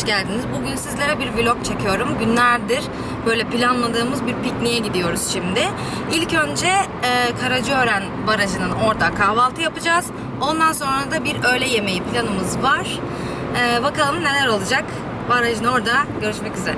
hoş geldiniz. Bugün sizlere bir vlog çekiyorum. Günlerdir böyle planladığımız bir pikniğe gidiyoruz şimdi. İlk önce e, Karacaören Barajı'nın orada kahvaltı yapacağız. Ondan sonra da bir öğle yemeği planımız var. E, bakalım neler olacak. Barajın orada görüşmek üzere.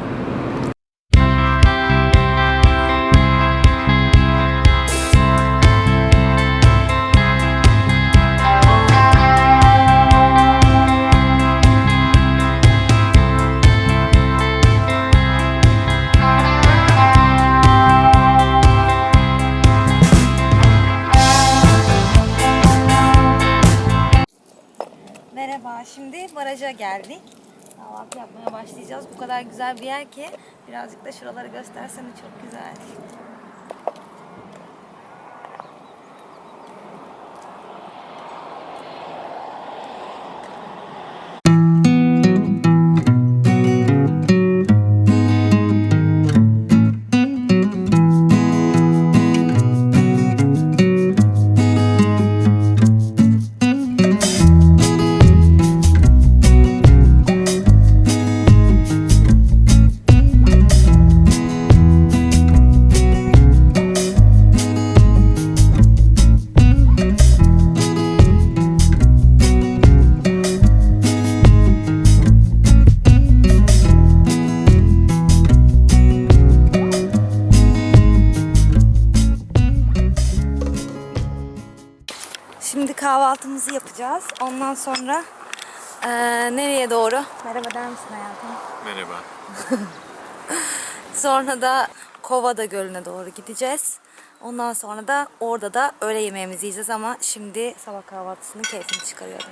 Kahvaltı yapmaya başlayacağız. Bu kadar güzel bir yer ki birazcık da şuraları göstersene çok güzel. Yapacağız. Ondan sonra eee, nereye doğru? Merhaba der misin hayatım? Merhaba. Sonra da Kovada Gölü'ne doğru gideceğiz. Ondan sonra da orada da öğle yemeğimizi yiyeceğiz ama şimdi sabah kahvaltısının keyfini çıkarıyorum.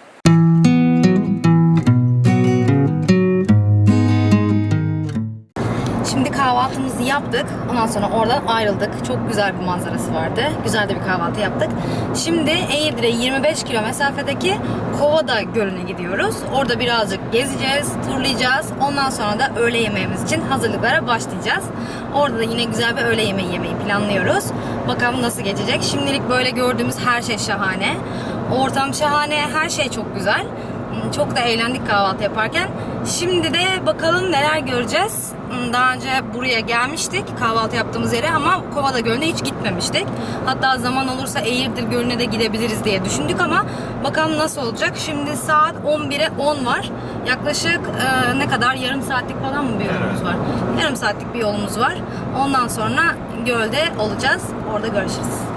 Kahvaltımızı yaptık. Ondan sonra oradan ayrıldık. Çok güzel bir manzarası vardı. Güzel de bir kahvaltı yaptık. Şimdi Eğirdir'e 25 kilo mesafedeki Kovada Gölü'ne gidiyoruz. Orada birazcık gezeceğiz, turlayacağız. Ondan sonra da öğle yemeğimiz için hazırlıklara başlayacağız. Orada da yine güzel bir öğle yemeği yemeyi planlıyoruz. Bakalım nasıl geçecek. Şimdilik böyle gördüğümüz her şey şahane. Ortam şahane, her şey çok güzel. Çok da eğlendik kahvaltı yaparken. Şimdi de bakalım neler göreceğiz. Daha önce buraya gelmiştik kahvaltı yaptığımız yere ama Kovada Gölü'ne hiç gitmemiştik. Hatta zaman olursa Eğirdir Gölü'ne de gidebiliriz diye düşündük ama bakalım nasıl olacak. Şimdi saat 11'e 10 var. Yaklaşık e, ne kadar yarım saatlik falan mı bir yolumuz var? Yarım saatlik bir yolumuz var. Ondan sonra gölde olacağız. Orada görüşürüz.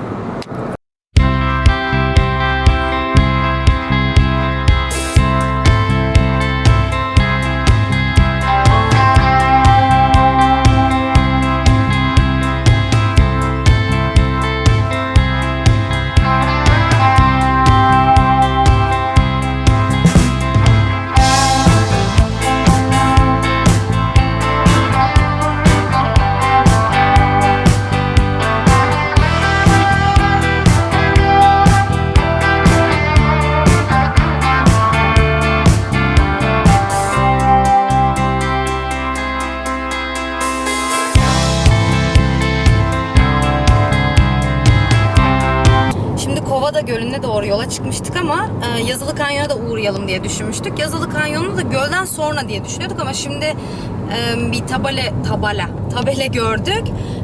Gölü'ne doğru yola çıkmıştık ama e, Yazılı Kanyon'a da uğrayalım diye düşünmüştük. Yazılı Kanyon'u da gölden sonra diye düşünüyorduk ama şimdi e, bir tabela, tabela, tabela gördük.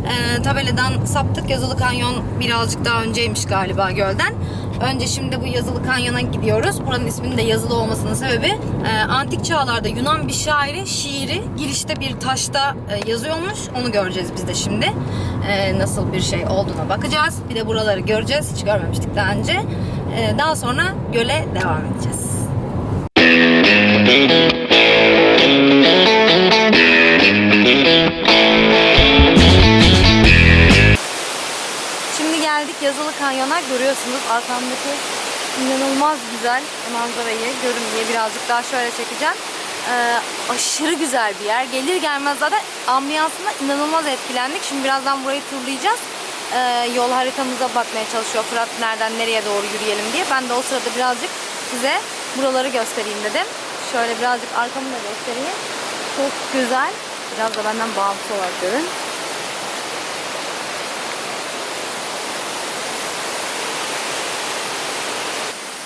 E, tabeladan saptık. Yazılı Kanyon birazcık daha önceymiş galiba gölden. Önce şimdi bu Yazılı Kanyon'a gidiyoruz. Buranın isminin de yazılı olmasının sebebi e, antik çağlarda Yunan bir şairin şiiri girişte bir taşta e, yazıyormuş. Onu göreceğiz biz de şimdi. E, nasıl bir şey olduğuna bakacağız. Bir de buraları göreceğiz. Hiç görmemiştik daha önce. E, daha sonra göle devam edeceğiz. Kanyon'a. Görüyorsunuz arkamdaki inanılmaz güzel manzarayı görün diye birazcık daha şöyle çekeceğim. Ee, aşırı güzel bir yer. Gelir gelmez zaten ambiyansına inanılmaz etkilendik. Şimdi birazdan burayı turlayacağız. Ee, yol haritamıza bakmaya çalışıyor Fırat nereden nereye doğru yürüyelim diye. Ben de o sırada birazcık size buraları göstereyim dedim. Şöyle birazcık arkamı da göstereyim. Çok güzel. Biraz da benden bağımsız olarak görün.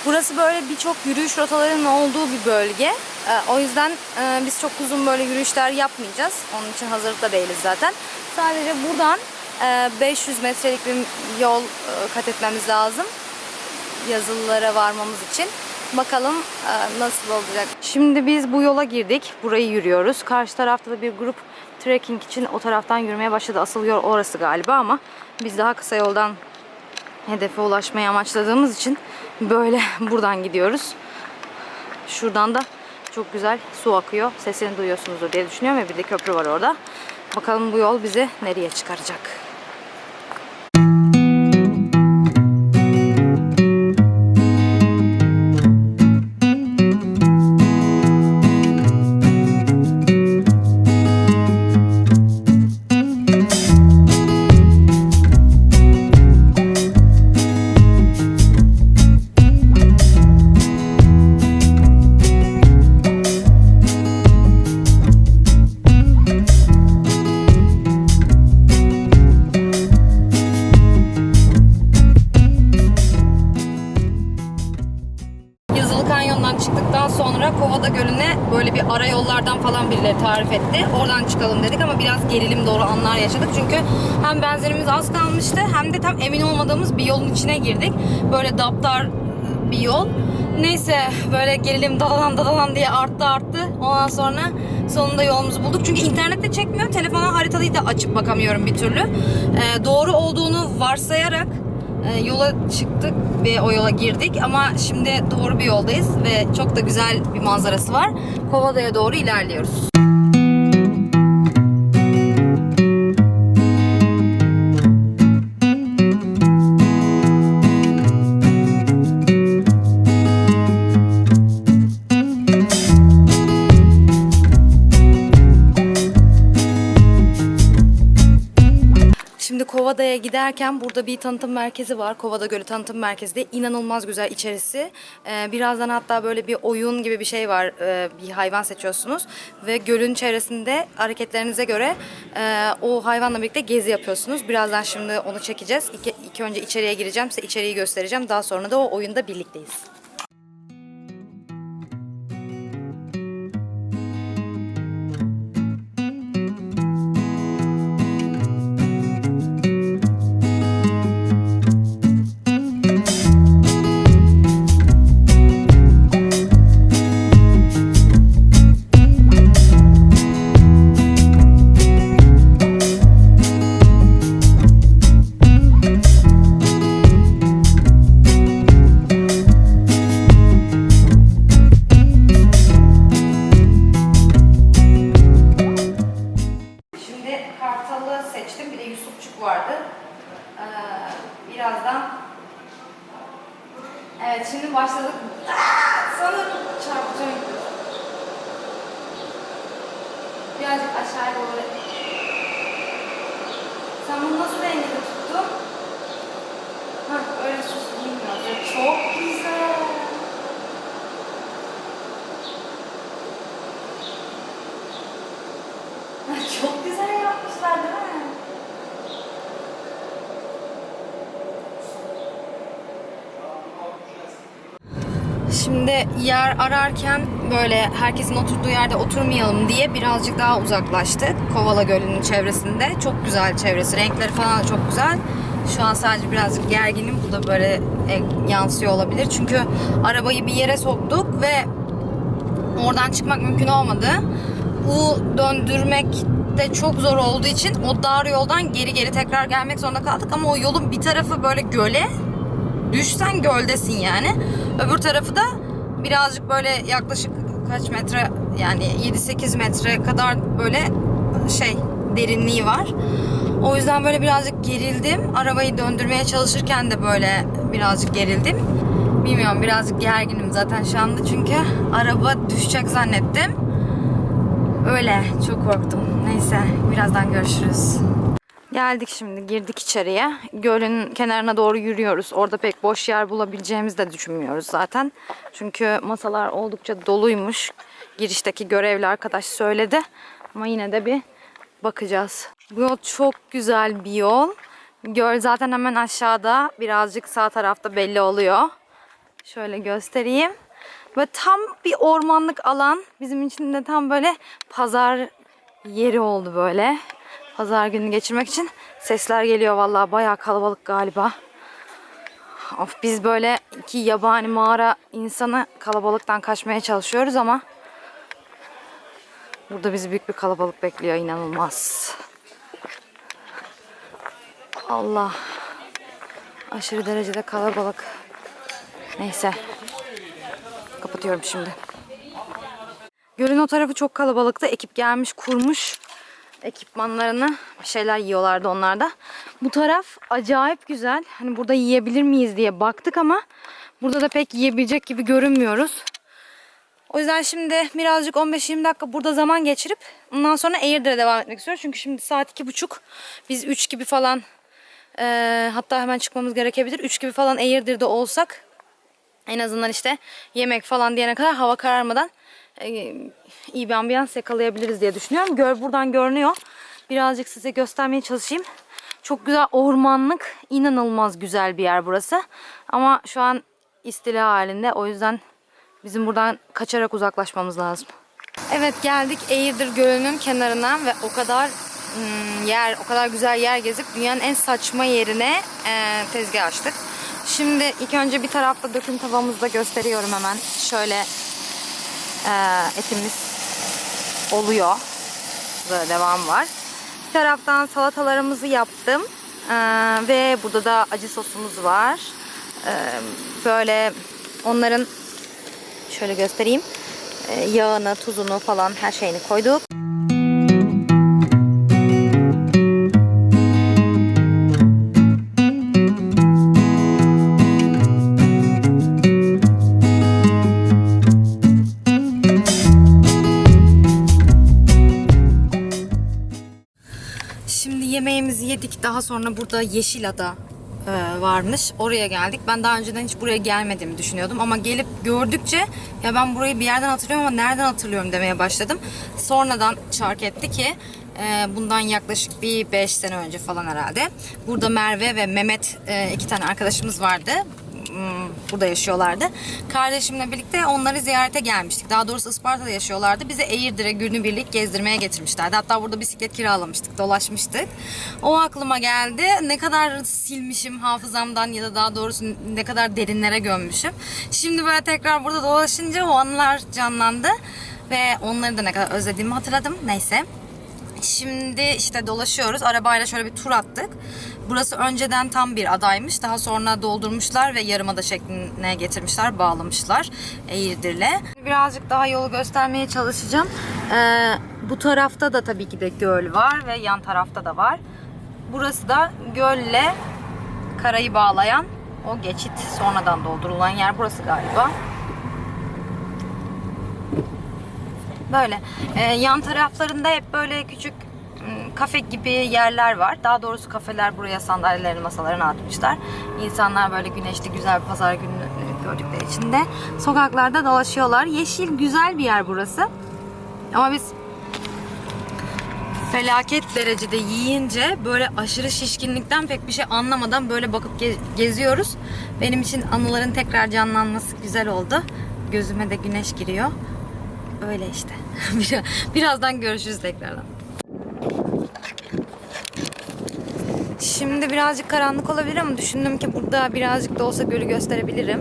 Burası böyle birçok yürüyüş rotalarının olduğu bir bölge. Ee, o yüzden e, biz çok uzun böyle yürüyüşler yapmayacağız. Onun için hazırlıkta değiliz zaten. Sadece buradan e, 500 metrelik bir yol e, kat etmemiz lazım. Yazılılara varmamız için. Bakalım e, nasıl olacak. Şimdi biz bu yola girdik. Burayı yürüyoruz. Karşı tarafta da bir grup trekking için o taraftan yürümeye başladı. Asıl yol orası galiba ama biz daha kısa yoldan hedefe ulaşmayı amaçladığımız için böyle buradan gidiyoruz. Şuradan da çok güzel su akıyor. Sesini duyuyorsunuzdur diye düşünüyorum ve bir de köprü var orada. Bakalım bu yol bizi nereye çıkaracak. Kalmıştı hem de tam emin olmadığımız bir yolun içine girdik. Böyle daptar bir yol. Neyse böyle gerilim dalalan dalalan diye arttı arttı. Ondan sonra sonunda yolumuzu bulduk. Çünkü internette çekmiyor. Telefona haritayı da açıp bakamıyorum bir türlü. Ee, doğru olduğunu varsayarak e, yola çıktık ve o yola girdik ama şimdi doğru bir yoldayız ve çok da güzel bir manzarası var. Kovada'ya doğru ilerliyoruz. Giderken burada bir tanıtım merkezi var. Kovada Gölü Tanıtım Merkezi de inanılmaz güzel içerisi. Ee, birazdan hatta böyle bir oyun gibi bir şey var. Ee, bir hayvan seçiyorsunuz ve gölün çevresinde hareketlerinize göre e, o hayvanla birlikte gezi yapıyorsunuz. Birazdan şimdi onu çekeceğiz. İlk, ilk önce içeriye gireceğim, size içeriği göstereceğim. Daha sonra da o oyunda birlikteyiz. Birazcık aşağıya doğru. Sen bunu nasıl dengede tuttun? Hah öyle sus bilmiyorum. Çok güzel. Çok güzel yapmışlar değil mi? Şimdi yer ararken böyle herkesin oturduğu yerde oturmayalım diye birazcık daha uzaklaştık. Kovala Gölü'nün çevresinde. Çok güzel çevresi. Renkleri falan da çok güzel. Şu an sadece birazcık gerginim. Bu da böyle e, yansıyor olabilir. Çünkü arabayı bir yere soktuk ve oradan çıkmak mümkün olmadı. U döndürmek de çok zor olduğu için o dar yoldan geri geri tekrar gelmek zorunda kaldık. Ama o yolun bir tarafı böyle göle, düşsen göldesin yani. Öbür tarafı da birazcık böyle yaklaşık kaç metre yani 7-8 metre kadar böyle şey derinliği var. O yüzden böyle birazcık gerildim. Arabayı döndürmeye çalışırken de böyle birazcık gerildim. Bilmiyorum birazcık gerginim zaten şu anda çünkü araba düşecek zannettim. Öyle çok korktum. Neyse birazdan görüşürüz. Geldik şimdi girdik içeriye. Gölün kenarına doğru yürüyoruz. Orada pek boş yer bulabileceğimizi de düşünmüyoruz zaten. Çünkü masalar oldukça doluymuş. Girişteki görevli arkadaş söyledi. Ama yine de bir bakacağız. Bu yol çok güzel bir yol. Göl zaten hemen aşağıda. Birazcık sağ tarafta belli oluyor. Şöyle göstereyim. Ve tam bir ormanlık alan. Bizim için de tam böyle pazar yeri oldu böyle. Pazar günü geçirmek için. Sesler geliyor vallahi bayağı kalabalık galiba. Of biz böyle iki yabani mağara insanı kalabalıktan kaçmaya çalışıyoruz ama burada bizi büyük bir kalabalık bekliyor inanılmaz. Allah. Aşırı derecede kalabalık. Neyse. Kapatıyorum şimdi. Gölün o tarafı çok kalabalıktı. Ekip gelmiş kurmuş ekipmanlarını bir şeyler yiyorlardı onlar da. Bu taraf acayip güzel. Hani burada yiyebilir miyiz diye baktık ama burada da pek yiyebilecek gibi görünmüyoruz. O yüzden şimdi birazcık 15-20 dakika burada zaman geçirip ondan sonra Eğirdir'e devam etmek istiyoruz. Çünkü şimdi saat 2.30. Biz 3 gibi falan eee, hatta hemen çıkmamız gerekebilir. 3 gibi falan Eğirdir'de olsak en azından işte yemek falan diyene kadar hava kararmadan e, iyi bir ambiyans yakalayabiliriz diye düşünüyorum. Göl buradan görünüyor. Birazcık size göstermeye çalışayım. Çok güzel ormanlık, inanılmaz güzel bir yer burası. Ama şu an istila halinde. O yüzden bizim buradan kaçarak uzaklaşmamız lazım. Evet geldik Eğirdir Gölü'nün kenarına ve o kadar hmm, yer, o kadar güzel yer gezip dünyanın en saçma yerine e, tezgah açtık. Şimdi ilk önce bir tarafta döküm tavamızda gösteriyorum hemen. Şöyle etimiz oluyor. Burada devam var. Bir taraftan salatalarımızı yaptım. E, ve burada da acı sosumuz var. E, böyle onların şöyle göstereyim. E, yağını, tuzunu falan her şeyini koyduk. Daha sonra burada Yeşilada e, varmış. Oraya geldik. Ben daha önceden hiç buraya gelmediğimi düşünüyordum. Ama gelip gördükçe ya ben burayı bir yerden hatırlıyorum ama nereden hatırlıyorum demeye başladım. Sonradan çark etti ki e, bundan yaklaşık bir 5 sene önce falan herhalde. Burada Merve ve Mehmet e, iki tane arkadaşımız vardı burada yaşıyorlardı. Kardeşimle birlikte onları ziyarete gelmiştik. Daha doğrusu Isparta'da yaşıyorlardı. Bizi Eğirdir'e günübirlik gezdirmeye getirmişlerdi. Hatta burada bisiklet kiralamıştık, dolaşmıştık. O aklıma geldi. Ne kadar silmişim hafızamdan ya da daha doğrusu ne kadar derinlere gömmüşüm. Şimdi böyle tekrar burada dolaşınca o anılar canlandı. Ve onları da ne kadar özlediğimi hatırladım. Neyse. Şimdi işte dolaşıyoruz. Arabayla şöyle bir tur attık. Burası önceden tam bir adaymış. Daha sonra doldurmuşlar ve yarımada şekline getirmişler, bağlamışlar Eğirdir'le. Birazcık daha yolu göstermeye çalışacağım. Ee, bu tarafta da tabii ki de göl var ve yan tarafta da var. Burası da gölle karayı bağlayan o geçit sonradan doldurulan yer burası galiba. Böyle. Ee, yan taraflarında hep böyle küçük m, kafe gibi yerler var. Daha doğrusu kafeler buraya sandalyelerini masalarını atmışlar. İnsanlar böyle güneşli güzel bir pazar günü gördükleri için de sokaklarda dolaşıyorlar. Yeşil güzel bir yer burası. Ama biz felaket derecede yiyince böyle aşırı şişkinlikten pek bir şey anlamadan böyle bakıp ge- geziyoruz. Benim için anıların tekrar canlanması güzel oldu. Gözüme de güneş giriyor. Öyle işte. Biraz- Birazdan görüşürüz tekrardan. Şimdi birazcık karanlık olabilir ama düşündüm ki burada birazcık da olsa gölü gösterebilirim.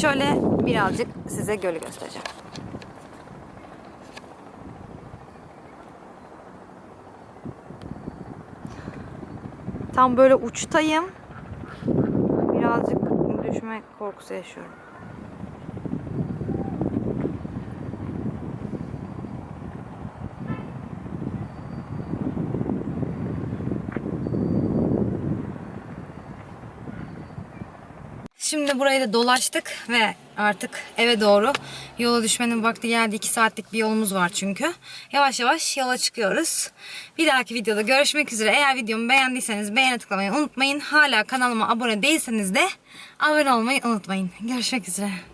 Şöyle birazcık size gölü göstereceğim. Tam böyle uçtayım. Birazcık düşme korkusu yaşıyorum. Şimdi burayı da dolaştık ve artık eve doğru yola düşmenin vakti geldi. 2 saatlik bir yolumuz var çünkü. Yavaş yavaş yola çıkıyoruz. Bir dahaki videoda görüşmek üzere. Eğer videomu beğendiyseniz beğene tıklamayı unutmayın. Hala kanalıma abone değilseniz de abone olmayı unutmayın. Görüşmek üzere.